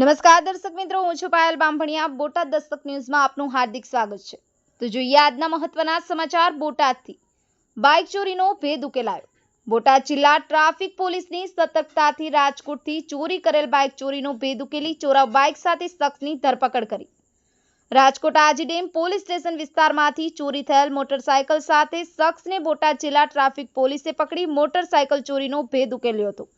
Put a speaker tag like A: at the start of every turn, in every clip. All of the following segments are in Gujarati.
A: નમસ્કાર દર્શક મિત્રો, હું છું પાયલ બામભણિયા. બોટાદ દસ્તક ન્યૂઝમાં આપનું હાર્દિક સ્વાગત છે. તો જોઈએ આજના મહત્વના સમાચાર બોટાદથી. બાઇક ચોરીનો ભેદ ઉકેલાયો. બોટાદ જિલ્લા ટ્રાફિક પોલીસની સતર્કતાથી રાજકોટથી ચોરી કરેલ બાઇક ચોરીનો ભેદ ઉકેલી ચોરાવ બાઇક સાથે શખ્સની ધરપકડ કરી. રાજકોટ આજીડેમ પોલીસ સ્ટેશન વિસ્તારમાંથી ચોરી થયેલ મોટરસાયકલ સાથે શખ્સને બોટાદ જિલ્લા ટ્રાફિક પોલીસે પકડી મોટરસાયકલ ચોરીનો ભેદ ઉકેલ્યો હતો.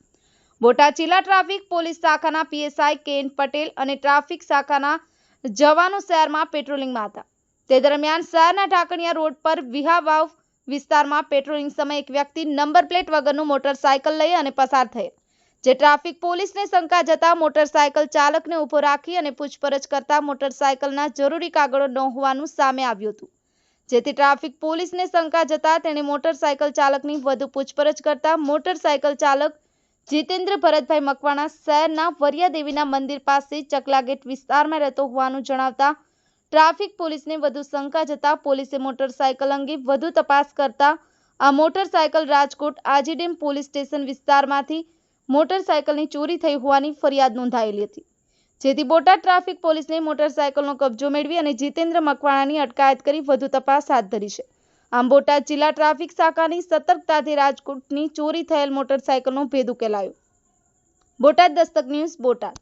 A: બોટાદ જિલ્લા ટ્રાફિક પોલીસ શાખાના પીએસઆઈ કેન પટેલ અને ટ્રાફિક શાખાના જવાનો શહેરમાં પેટ્રોલિંગમાં હતા. તે દરમિયાન શહેરના ઢાકણિયા રોડ પર વિહાવાવ વિસ્તારમાં પેટ્રોલિંગ સમયે એક વ્યક્તિ નંબર પ્લેટ વગરનું મોટરસાયકલ લઈ અને પસાર થયેલ જે ટ્રાફિક પોલીસને શંકા જતા મોટરસાયકલ ચાલકને ઊભો રાખી અને પૂછપરછ કરતા મોટરસાયકલના જરૂરી કાગળો ન હોવાનું સામે આવ્યું હતું. જેથી ટ્રાફિક પોલીસને શંકા જતા તેણે મોટરસાયકલ ચાલકની વધુ પૂછપરછ કરતા મોટરસાયકલ ચાલક જીતેન્દ્ર ભરતભાઈ મકવાણા શહેરના વરિયાદેવીના મંદિર પાસે ચકલા ગેટ વિસ્તારમાં રહેતો હોવાનું જણાવતા ટ્રાફિક પોલીસને વધુ શંકા જતા પોલીસે મોટરસાયકલ અંગે વધુ તપાસ કરતા આ motorcycle Rajkot Ajidam police station વિસ્તારમાંથી મોટરસાયકલની ચોરી થઈ હોવાની ફરિયાદ નોંધાયેલી હતી. જેથી બોટાદ ટ્રાફિક પોલીસને મોટરસાયકલનો કબજો મેળવી અને જીતેન્દ્ર મકવાણાની અટકાયત કરી વધુ તપાસ હાથ ધરી છે. આમ બોટાદ જિલ્લા ટ્રાફિક શાખાની સતર્કતાથી રાજકોટની ચોરી થયેલ મોટરસાયકલનો ભેદ ઉકેલાયો. બોટાદ દસ્તક ન્યૂઝ બોટાદ.